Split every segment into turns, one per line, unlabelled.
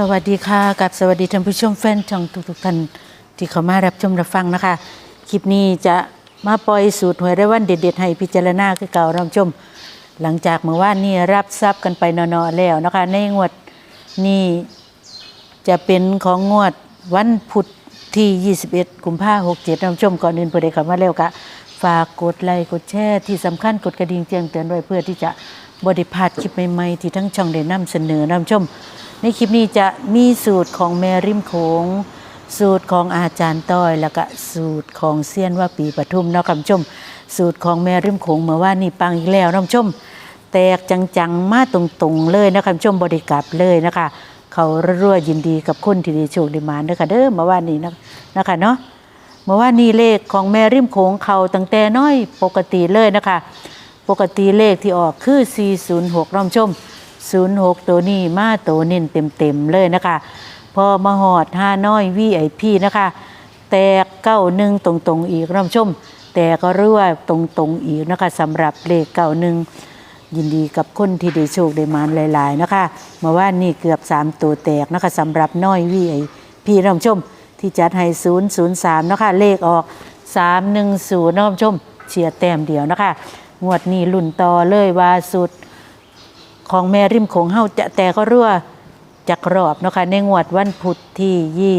สวัสดีค่ะกับสวัสดีท่านผู้ชมแฟนช่องทุกๆท่านที่เข้ามารับชมรับฟังนะคะ คลิปนี้จะมาปล่อยสูตรหวยได้วันเด็ดๆ ให้พิจารณาคือเก่ารับชม หลังจากเมื่อวานนี้รับทรัพย์กันไปนอนๆแล้วนะคะ ในงวดนี้จะเป็นของงวดวันพุธที่ 21 กุมภาพันธ์67รับชมก่อนอื่นผู้ใดเข้ามาแล้วก็ฝากกดไลค์กดแชร์ที่สำคัญกดกระดิ่งแจ้งเตือนไว้เพื่อที่จะบริพาดคลิปใหม่ๆที่ทั้งช่องได้นำเสนอรับชม ในคลิปนี้จะมีสูตรของแม่ริมโขงสูตรของอาจารย์ต้อย แล้วก็สูตรของเซียนว่าปีปทุมเนาะคำชม สูตรของแม่ริมโขงเมื่อว่านี่ปังอีกแล้วน้ำชม แตกจังๆ มาตรงๆ เลยนะคำชมบริกับเลยนะคะ เขารั่วยินดีกับคนที่ได้โชคด้มาเด้อค่ะเด้อเมื่อวานนี้นะนะคะเนาะเมื่อวานนี้เลขของแม่ริมโขงเขาตั้งแต่น้อยปกติเลยนะคะ ปกติเลขที่ออกคือ 406น้องชม 06ตัวนี้มาตัวเน้นเต็มๆเลยนะคะ พอมาหอดห้าน้อย VIP นะคะ แตกเก้าหนึ่งตรงๆอีกน้องชม แต่ก็รั่วตรงๆอีกนะคะสำหรับเลขเก้าหนึ่งยินดีกับคนที่ได้โชคได้มานหลาย ๆ นะคะมื่อว่านนี่เกือบ 3 ตัวแตกนะคะสำหรับน้อยวีไอพี่น้องชม ที่จัดให้ 003 นะคะ เลขออก 310 น้องชม เฉียดแต้มเดียวนะคะ งวดนี้ลุ่นต่อเลยว่าสุด ของแม่ริมโของเฮาจะแต่ก็รั่วจักรอบนะคะในงวดวันพุธที่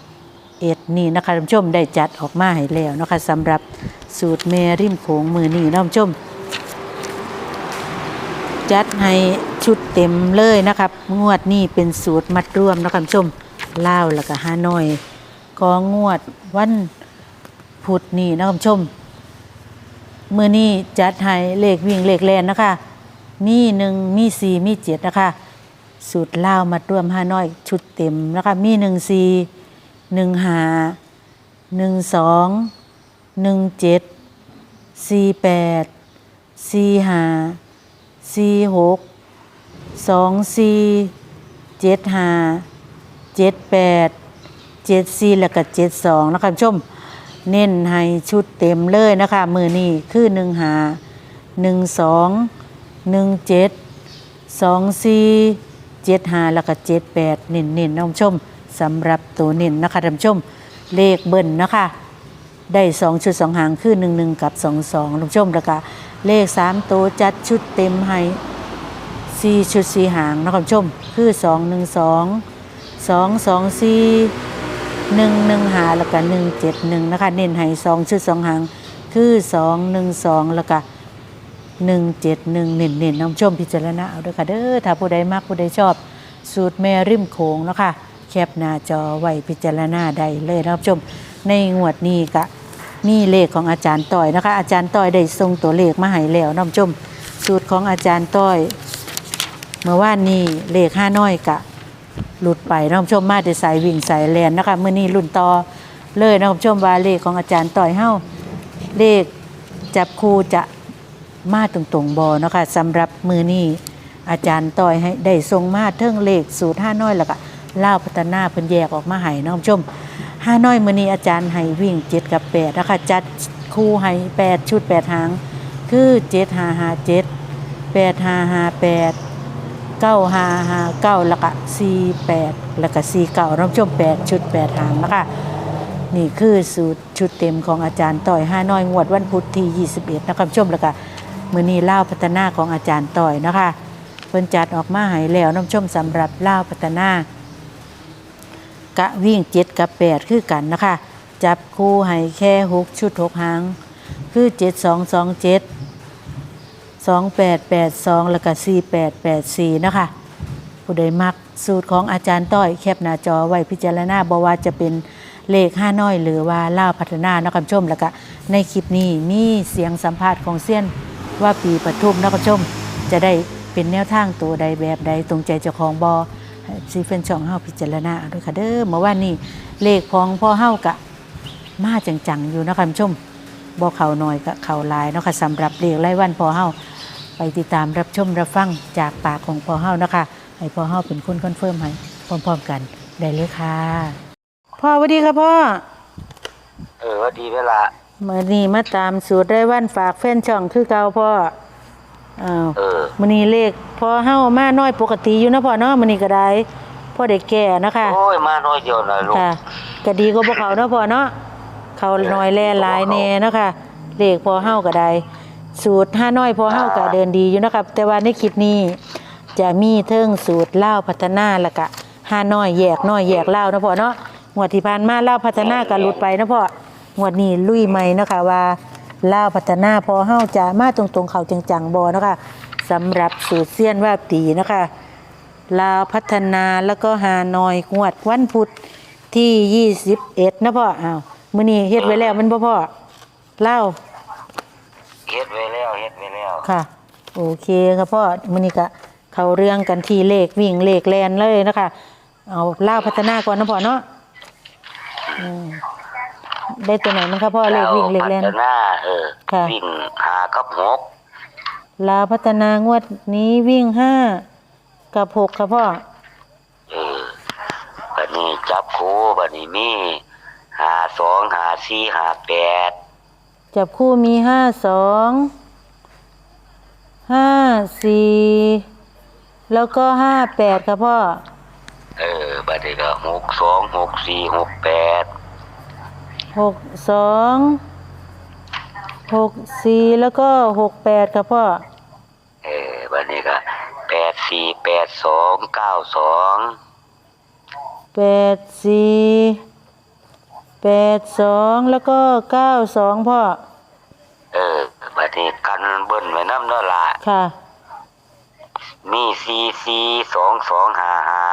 20เอ็ดนี่นะคะท่านผู้ชมได้จัดออกมาให้แล้วนะคะสำหรับสูตรแม่ริมโขงมือนี่น้องชม จัดให้ชุดเต็มเลยนะครับ งวดนี้เป็นสูตรมัดรวมนะครับชมล่าวแล้วก็ฮานอยก็งวดวันพุธนี่นะครับชม มือนี้จัดให้เลขวิ่งเลขแลนนะคะ มีหนึ่งมีสี่มีเจ็ดนะคะ สูตรเล่ามัดรวมฮาน้อยชุดเต็มนะคะมีหนึ่งสี่หนึ่งห้าหนึ่งสองหนึ่งเจ็ดสี่แปดสี่ห้าสี่หกสองสี่เจ็ดห้าเจ็ดแปดเจ็ดสี่แล้วก็เจ็ดสองนะคะชมเน้นให้ชุดเต็มเลยนะคะ มือนี้คือหนึ่งหาหนึ่งสอง หนึ่งเจ็ดสองสี่เจ็ดห้าแล้วก็เจ็ดแปดเน้นเน้นน้องผู้ชมสำหรับตัวเน้นนะคะท่านผู้ชมเลขเบิ้ลนะคะ ได้สองชุดสองหางคือหนึ่งหนึ่งกับสองสองท่านผู้ชมแล้วก็เลขสามตัวจัดชุดเต็มให้สี่ชุดสี่หางนะครับท่านผู้ชม คือสองหนึ่งสองสองสองสี่หนึ่งหนึ่งหาแล้วก็หนึ่งเจ็ดหนึ่งนะคะ เน้นให้สองชุดสองหาง คือสองหนึ่งสองแล้วก็ หนึ่งเจ็ดหนึ่งเน้นเน้นน้องชมพิจารณาเอาด้วยค่ะเด้อถ้าผู้ใดมากผู้ใดชอบ สูตรแม่ริมโขงเนาะคะแคปหน้าจอไว้พิจารณาได้เลยนะครับชม ในงวดนี้ก็มีเลขของอาจารย์ต้อยนะคะ อาจารย์ต้อยได้ส่งตัวเลขมาให้แล้วน้องชม สูตรของอาจารย์ต้อย เมื่อว่านนี้เลขห้าน้อยกะ หลุดไปน้องชมมาแต่สายวิ่งสายแลนนะคะเมื่อนี้รุ่นต่อเลยน้องชมว่าเลขของอาจารย์ต้อยเฮ้าเลขจับคู่จะ มาตรงๆบอเนาะคะสำหรับมือนี้อาจารย์ต้อยให้ได้ทรงมาเทิงเลขสูตรห้าน้อยแล้วก็เล่าพัฒนาเพิ่นแยกออกมาให้น้องชมห้าน้อยมือนี้อาจารย์ให้วิ่งเจ็ดกับแปดนะคะจัดคู่ให้แปดชุดแปดหาง คือเจ็ดห้าห้าเจ็ดแปดห้าห้าแปดเก้าห้าห้าเก้าแล้วก็สี่แปดแล้วก็สี่เก้าน้องชมแปดชุดแปดหางนะคะนี่คือสูตรชุดเต็มของอาจารย์ต่อยห้าน้อยงวดวันพุธที่ 21 นะคะชมแล้วก็ มือนี้เล่าพัฒนาของอาจารย์ต่อยนะคะเพิ่นจัดออกมาให้แล้วน้องชมสำหรับเล่าพัฒนากะวิ่งเจ็ดกับแปดคือกันนะคะ จับคู่ให้แค่หกชุดหกหาง คือเจ็ดสองสองเจ็ด2882แปดสองแล้วก็4884นะคะผู้ใดมักสูตรของอาจารย์ต้อยแคปหน้าจอไว้พิจารณาบ่ว่าจะเป็นเลขห้าน้อยหรือว่าเล่าพัฒนานะคำชมแล้วก็ในคลิปนี้มีเสียงสัมภาษณ์ของเซียน ว่าปีปทุมนะคำชม จะได้เป็นแนวทางตัวใดแบบใดตรงใจเจ้าของบอซีเฟนช่องเฮาพิจารณาด้วยค่ะเด้อเมื่อวานนี้เลขของพ่อเฮากะมาจังๆอยู่นะคำชมบ่เขาหน่อยก็เขาลายเนาะค่ะสำหรับเรียกไล่วันพ่อเฮาไปติดตามรับชมรับฟังจากปากของพ่อเฮานะคะให้พ่อเฮาเป็นคนคอนเฟิร์มให้พร้อมๆกันได้เลยค่ะ พ่อสวัสดีค่ะพ่อ
เออว่าดีเวลา
มื่อนี้มาตามสูตรไร่วันฝากแฟนช่องคือเก่าพ่ออ้าว
เออ
มื้อนี้เลขพอเฮามาน้อยปกติอยู่นะพ่อเนาะมื้อนี้ก็ได้พ่อได้แก่เนาะคะ
โอ้ยมาน้อยเดียวนะลูก
ค่ะก็ดีก็บ่เขาเนาะพ่อเนาะเขาน้อยแล่หลายแน่เนาะค่ะเลขพอเฮาก็ได้สูตรห้าน้อยพอเฮาก็เดินดีอยู่นะครับ แต่ว่าในคลิปนี้จะมีเทิงสูตรเล่าวพัฒนาแล้วก็ห้าน้อยแยกน้อยแยกเล่าวเนาะพ่อเนาะงวดที่ผ่านมาเล่าวพัฒนาก็หลุดไปเนาะพ่อ งวดนี้ลุยใหม่เนาะค่ะว่าเล่าวพัฒนาพอเฮาจะมาตรงๆเขาจังๆบ่เนาะค่ะสำหรับสูตรเสี้ยนว่าบตีเนาะค่ะลาวพัฒนาแล้วก็ฮานอยงวดวันพุธที่ 21 นะพ่ออ้าวมื้อนี้เฮ็ดไว้แล้วมันบ่พ่อเล่า
เฮ็ดไว้แล้วเฮ็ดไว้แล้ว
ค่ะ โอเคครับพ่อมื้อนี้ก็เข้าเรื่องกันที่เลขวิ่งเลขแลนเลยนะคะ เอาเล่าวพัฒนาก่อนนะพ่อเนาะอืม ได้ตัวไหนมั้งครับพ่อเลขวิ่งเลขแลน
พัฒนาเออ
ค่ะ
วิ่งหากับหก
ลาวพัฒนางวดนี้วิ่งห้ากับหกครับพ่อ
เออบัดนี้จับคู่บัดนี้มีหาสองหาสี่หาแปด
จับคู่มีห้าสองห้าสี่แล้วก็ห้าแปดครับพ่อ
เออบัดนี้ก็หกสองหกสี่หกแปด
หกสองหกสี่แล้วก็หกแปดครับพ่อ
เออบัดนี้ก็แปดสี่แปดสองเก้าสอง
แปดสี่แปดสองแล้วก็เก้าสองพ่อ
เออบัดนี้กันเบิ้นไว้น้ำเนาะละ
ค่ะ
มีสี่สี่สองสองหาหา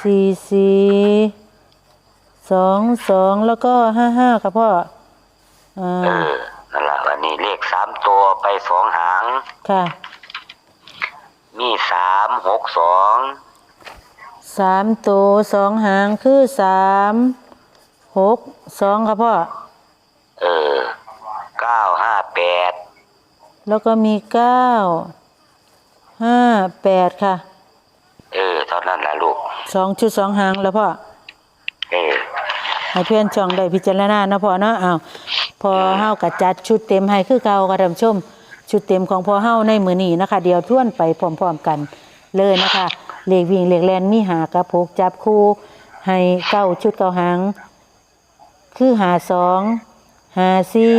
สี่สี่ สองสองแล้วก็ห้าห้าครับพ่ออ่า
เออนั่นละวันนี้เลขสามตัวไปสองหาง
ค่ะ
มีสามหกสอง
สามตัวสองหางคือสามหกสองครับพ่อ
เออเก้าห้าแปด
แล้วก็มีเก้าห้าแปดค่ะ
เออเท่านั้นละลูก
สองชุดสองหางแล้วพ่อ
เออ
ให้เพื่อนช่องได้พิจารณาเนาะพ่อเนาะอ้าวพอเฮากะจัดชุดเต็มให้คือเก่าค่ะท่านผู้ชม ชุดเต็มของพอเฮาในมือนี้นะคะ เดี๋ยวท่วนไปพร้อมๆกันเลยนะคะเลขวิ่งเลขแลนมีหากระพกจับคู่ให้เก้าชุดเก้าหางคือหาสองหาสี่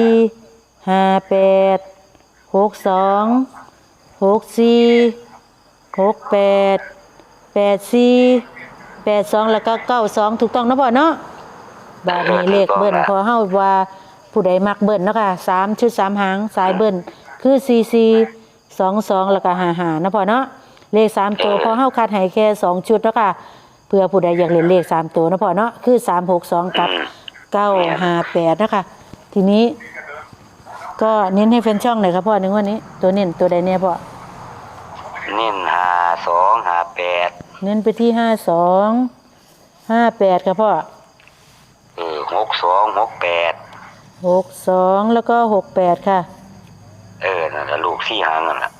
หาแปดหกสองหกสี่หกแปดแปดสี่แปดสองแล้วก็เก้าสองถูกต้องนะพ่อเนาะ บาทนี้เลขเบิ้ลพอเฮาว่าผู้ใดมักเบิ้ลเนาะค่ะสามชุดสามหางสายเบิ้ลคือสี่สี่สองสองแล้วก็หาหานะพ่อเนาะเลขสามตัวพอเฮาคัดให้แค่สองชุดเนาะค่ะเพื่อผู้ใดอยากเล่นเลขสามตัวนะพ่อเนาะคือสามหกสองกับเก้าห้าแปดนะคะทีนี้ก็เน้นให้แฟนช่องหน่อยครับพ่อในงวันนี้ ตัวเน้นตัวใดเนี่ยพ่อ
เน้นหาสองหาแปด
เน้นไปที่ห้าสองห้าแปดครับพ่อ
เออหก สองหกแปด
หกสองแล้วก็หกแปดค่ะ
เออนั่นละลูกสี่หางนั่นละ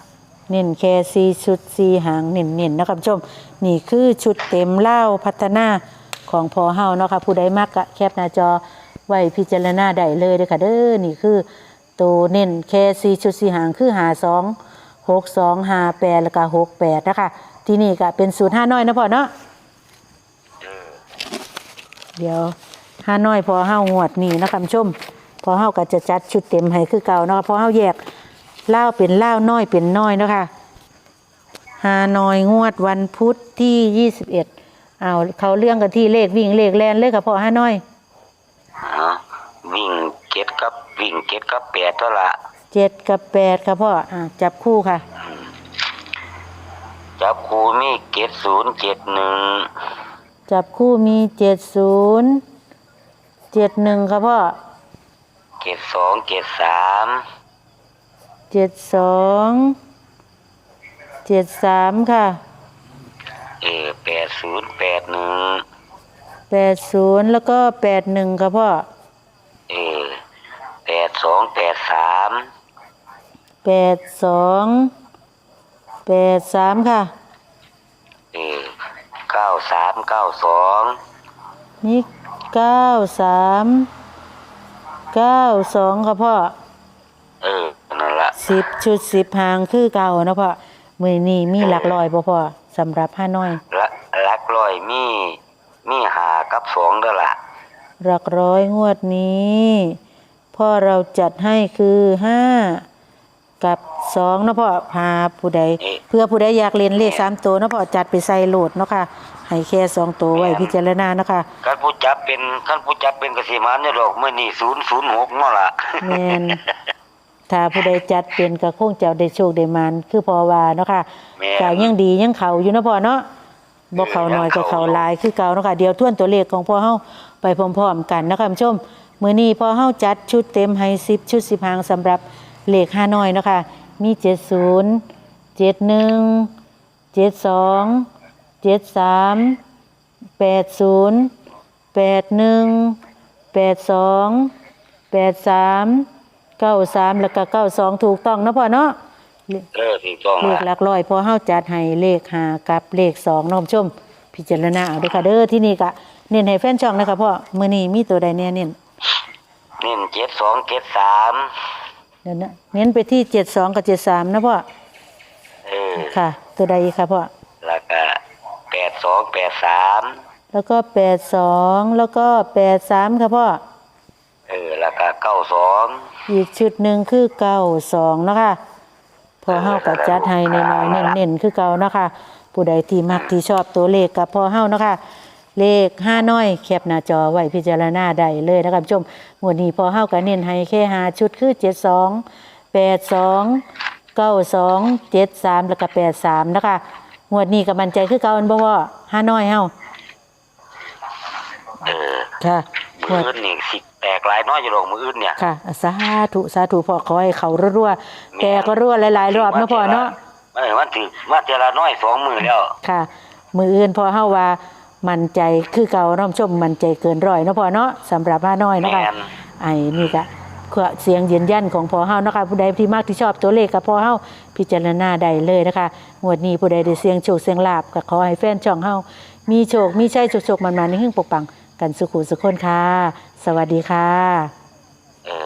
เน้นแค่สี่ชุดสี่หางเน้นๆนนะครับผู้ชม นี่คือชุดเต็มเล่าพัฒนาของพอเฮาเนาะค่ะผู้ใดมักกะแคปหน้าจอไว้พิจารณาได้เลยเด้อค่ะเด้อนี่คือตัวเน้นแค่สี่ชุดสี่หางคือหาสองหกสองหาแปดแล้วก็หกแปดนะคะที่นี่ก็เป็นสูตรห้าน้อยนะพ่อเนาะ
เออ
เดี๋ยว ห้าน้อยพอเฮางวดนี่นะคะผู้ชม พอเฮาก็จะจัดชุดเต็มให้คือเก่าเนาะพอเฮาแยกเล่าวเป็นเล่าวน้อยเป็นน้อยเนาะค่ะฮานอยงวดวันพุธที่ยี่สิบเอ็ดเอาเขาเรื่องกันที่เลขวิ่งเลขแลนเลขกับพ่อห้าน้อย
เอาวิ่งเจ็ดกับวิ่งเจ็ดกับแปดเท่าละ
เจ็ดกับแปดครับพ่ออ่าจับคู่ค่ะ
จับครูมีเจ็ดศูนย์เจ็ดหนึ่ง
จับคู่มีเจ็ดศูนย์ เจ็ดหนึ่งครับพ่อ
เจ็ดสองเจ็ดสาม
เจ็ดสองเจ็ดสามค่ะ
เออแปดศูนย์แปดหนึ่ง
แปดศูนย์แล้วก็แปดหนึ่งครับพ่อ
เออแปดสองแปดสาม
แปดสองแปดสามค่ะ
เออเก้าสามเก้าสอง
นี่ เก้าสามเก้าสองครับพ่อ
เออนั่นละ
สิบชุดสิบหางคือเก่านะพ่อมือนี้มีหลักลอยบ่พ่อสำหรับห้าน้อย
ละลักร้อยมีมีหากับสองเด้อล่ะ
หลักร้อยงวดนี้ พ่อเราจัดให้คือห้ากับ สองเนาะพ่อพาผู้ใด เพื่อผู้ใดอยากเรียนเลขสามตัวเนาะพ่อจัดไปใส่โหลดเนาะค่ะให้แค่สองตัวไว้พิจารณาเนาะค่ะ
คันผู้จับเป็นคันผู้จับเป็นกสิมานเนี่ยดอกมื้อนี้006เนาะล่ะ
แมนถ้าผู้ใดจัดเป็นก็คงจะได้โชคได้มานคือพอว่าเนาะค่ะ
แม่น
ก็ยังดียังเขาอยู่เนาะพ่อเนาะบ่เขาน้อยก็เขาหลายคือเก่าเนาะค่ะเดี๋ยวทวนตัวเลขของพ่อเฮาไปพร้อมๆกันนะคะคุณผู้ชมมื้อนี้พ่อเฮาจัดชุดเต็มให้10ชุด10หางสำหรับเลข5น้อยเนาะค่ะ มี70 71 72 73 80 81 82 83 93แล้วก็92ถูกต้องเนาะพ่อเนาะ
เออถูกต้อง
เลขหลักร้อยพอเฮาจัดให้เลขหากับเลขสองน้องชม พิจารณาเอาเด้อค่ะเด้อที่นี่ก็เน้นให้แฟนช่องนะคะพ่อมื้อนี้มีตัวใดแน่เน้น
เน้น72 73
เดี๋ ยวนะเน้นไปที่72กับ73นะพ่อ
เออ
ค่ะ ตัวใดอีกค่ะพ่อ
แล้วก็82 83
แล้วก็82แล้วก็83ค่ะพ่อ
เออแล้วก็92
อีกชุดหนึ่งคือ92เนาะค่ะพอเฮาก็จัดให้น้อยๆเน้นๆคือเก่าเนาะค่ะผู้ใดที่มักที่ชอบตัวเลขกับพอเฮาเนาะค่ะ เลขห้าน้อยแคปหน้าจอไว้พิจารณาได้เลยนะคะผู้ชมงวดนี้พอเฮาก็เน้นให้แค่หาชุดคือ72 82 92 73แล้วก็83นะคะงวดนี้ก็มั่นใจคือเก่าอันบ่พ่อห้าน้อยเฮา
เออ
ค่ะง
มื
ว
อ
ด
อื่นนี่สิแตกหลายน้อยอยู่ดอกมืออื่นเนี่ย
ค่ะสาธุสาธุพ่อขอให้เขารั่วๆแต่ก็รั่วหลายๆรอบเนาะพ่อเนาะ
เออมันถือมาเทอละน้อยสองมือแล้ว
ค่ะ มืออื่นพอเฮาว่า มั่นใจคือเก่าน้อมชมมั่นใจเกินร้อยเนาะพ่อเนาะสำหรับห้าน้อยเนาะค่ะ
แม่น
ไอ้นี่ก็คือเสียงยืนยันของพ่อเฮาเนาะค่ะผู้ใดที่มากที่ชอบตัวเลขกับพ่อเฮาพิจารณาได้เลยนะคะงวดนี้ผู้ใดได้เสียงโชคเสียงลาบก็ขอให้แฟนช่องเฮามีโชคมีชัยโชคๆมันๆในหึ่งปกปังกันสุขุสุขคนค่ะ สวัสดีค่ะ